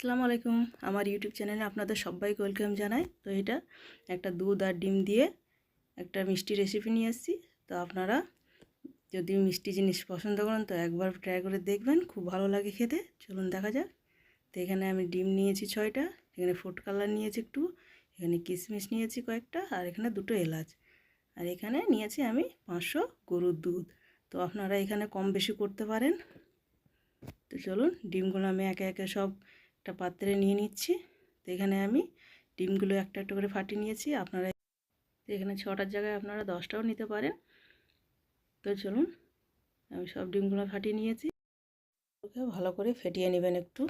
আসসালামু আলাইকুম। আমার ইউটিউব চ্যানেলে আপনাদের সবাইকে ওয়েলকাম জানাই। তো এটা একটা দুধ আর ডিম দিয়ে একটা মিষ্টি রেসিপি নিয়ে এসেছি তো আপনারা যদি মিষ্টি জিনিস পছন্দ করেন, তো একবার ট্রাই করে দেখবেন, খুব ভালো লাগে খেতে। চলুন দেখা যাক। তো এখানে আমি ডিম নিয়েছি ছয়টা, এখানে ফুড কালার নিয়েছি একটু, এখানে কিশমিশ নিয়েছি কয়েকটা, আর এখানে দুটো এলাচ। আর এখানে নিয়েছি আমি পাঁচশো গরুর দুধ। তো আপনারা এখানে কম বেশি করতে পারেন। তো চলুন, ডিমগুলো আমি একে একে সব একটা পাত্রে নিয়ে নিচ্ছি। তো এখানে আমি ডিমগুলো একটা একটা করে ফাটিয়ে নিয়েছি। আপনারা এখানে ছটার জায়গায় আপনারা দশটাও নিতে পারেন। তো চলুন, আমি সব ডিমগুলো ফাটিয়ে নিয়েছি। ওকে, ভালো করে ফেটিয়ে নেবেন একটু।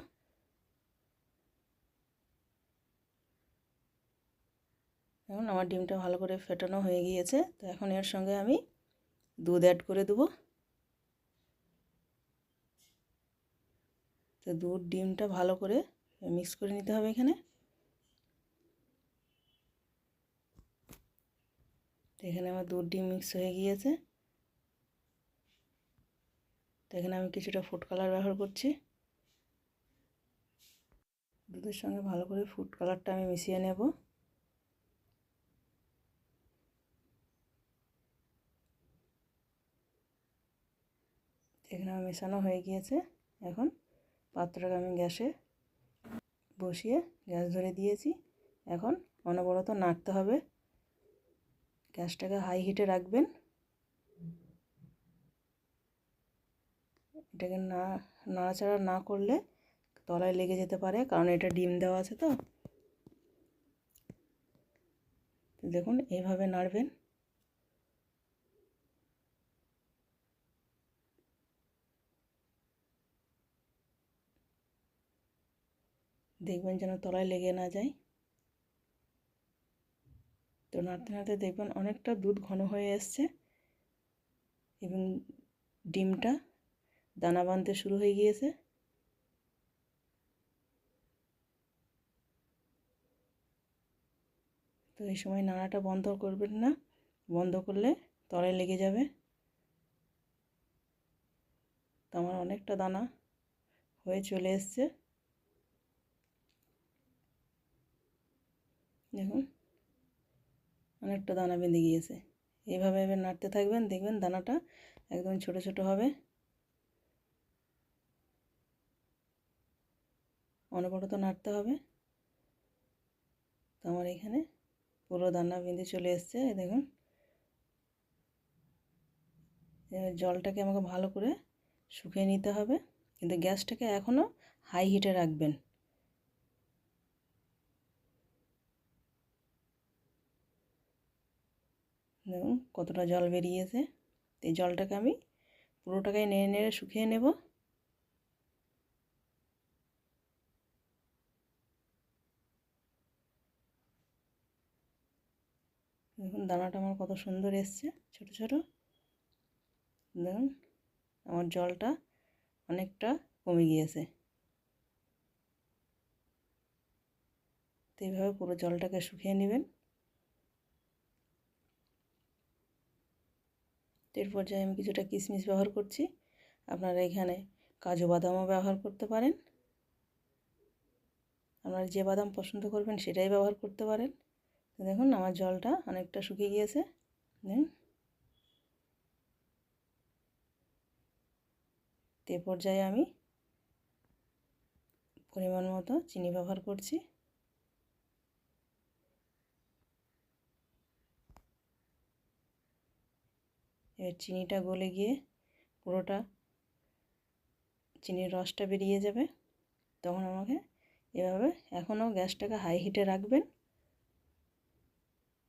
এখন আমার ডিমটা ভালো করে ফেটানো হয়ে গিয়েছে। তো এখন এর সঙ্গে আমি দুধ অ্যাড করে দেবো। তো দুধ, ডিমটা ভালো করে মিক্স করে নিতে হবে এখানে। তো এখানে আমার দুধ, ডিম মিক্স হয়ে গিয়েছে। তো এখানে আমি কিছুটা ফুড কালার ব্যবহার করছি। দুধের সঙ্গে ভালো করে ফুড কালারটা আমি মিশিয়ে নেব। এখানে আমার মেশানো হয়ে গিয়েছে এখন। পাত্রটাকে আমি গ্যাসে বসিয়ে গ্যাস ধরে দিয়েছি। এখন অনবরত নাড়তে হবে। গ্যাসটাকে হাই হিটে রাখবেন। এটাকে না, নাড়াচাড়া না করলে তলায় লেগে যেতে পারে, কারণ এটা ডিম দেওয়া আছে তো। দেখুন, এইভাবে নাড়বেন। দেখবেন যেন তলায় লেগে না যায়। তো নাড়তে নাড়তে দেখবেন অনেকটা দুধ ঘন হয়ে এসছে এবং ডিমটা দানা বাঁধতে শুরু হয়ে গিয়েছে। তো এই সময় নাড়াটা বন্ধ করবেন না, বন্ধ করলে তলায় লেগে যাবে। তো আমার অনেকটা দানা হয়ে চলে এসছে দেখুন অনেকটা দানা বেঁধে গিয়েছে। এইভাবে এবার নাড়তে থাকবেন, দেখবেন দানাটা একদম ছোট ছোট হবে। অনবরত নাড়তে হবে। তো আমার এখানে পুরো দানা বেঁধে চলে এসছে দেখুন। এবার জলটাকে আমাকে ভালো করে শুকিয়ে নিতে হবে। কিন্তু গ্যাসটাকে এখনও হাই হিটে রাখবেন। দেখুন, কতটা জল বেরিয়েছে। এই জলটাকে আমি পুরোটাকে নেড়ে নেড়ে শুকিয়ে নেব। দেখুন, দানাটা আমার কত সুন্দর এসছে, ছোট ছোট। দেখুন, আমার জলটা অনেকটা কমে গিয়েছে। তো এইভাবে পুরো জলটাকে শুকিয়ে নেবেন। পর্যায়ে আমি কিছুটা কিশমিশ ব্যবহার করছি। আপনারা এখানে কাজু বাদামও ব্যবহার করতে পারেন। আপনারা যে বাদাম পছন্দ করবেন সেটাই ব্যবহার করতে পারেন। দেখুন, আমার জলটা অনেকটা শুকিয়ে গিয়েছে। দেখুন তে পর্যায়ে আমি পরিমাণ মতো চিনি ব্যবহার করছি। এবার চিনিটা গলে গিয়ে পুরোটা চিনির রসটা বেরিয়ে যাবে। তখন আমাকে এভাবে এখনও গ্যাসটাকে হাই হিটে রাখবেন।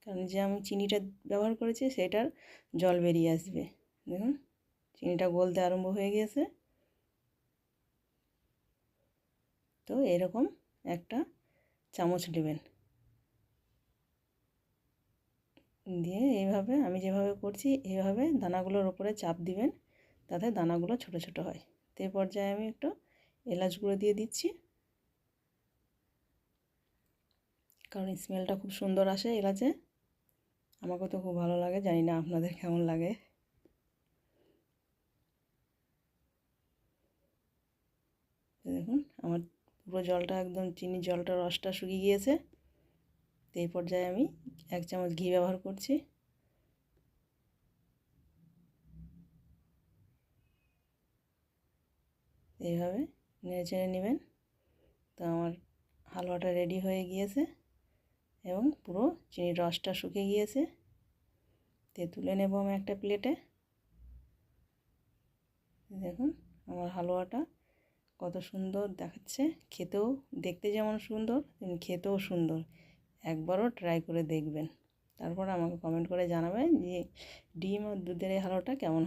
কারণ যে আমি চিনিটা ব্যবহার করেছি সেটার জল বেরিয়ে আসবে। দেখুন, চিনিটা গলতে আরম্ভ হয়ে গিয়েছে। তো এরকম একটা চামচ নেবেন। দিয়ে এইভাবে আমি যেভাবে করছি, এইভাবে দানাগুলোর ওপরে চাপ দিবেন, তাতে দানাগুলো ছোট ছোট হয়। তো এই পর্যায়ে আমি একটু এলাচ গুঁড়ো দিয়ে দিচ্ছি। কারণ স্মেলটা খুব সুন্দর আসে এলাচে। আমাকে তো খুব ভালো লাগে, জানি না আপনাদের কেমন লাগে। দেখুন, আমার পুরো জলটা একদম চিনি জলটা রসটা শুকিয়ে গিয়েছে। তো এই পর্যায়ে আমি এক চামচ ঘি ব্যবহার করছি। এইভাবে নেড়ে চেড়ে নেবেন। তো আমার হালুয়াটা রেডি হয়ে গিয়েছে এবং পুরো চিনির রসটা শুকিয়ে গিয়েছে। তে তুলে নেব আমি একটা প্লেটে দেখুন, আমার হালুয়াটা কত সুন্দর দেখাচ্ছে। খেতেও, দেখতে যেমন সুন্দর, তেমনি খেতেও সুন্দর। একবারও ট্রাই করে দেখবেন। তারপর আমাকে কমেন্ট করে জানাবেন যে ডিম আর দুধের এই হালুয়াটা কেমন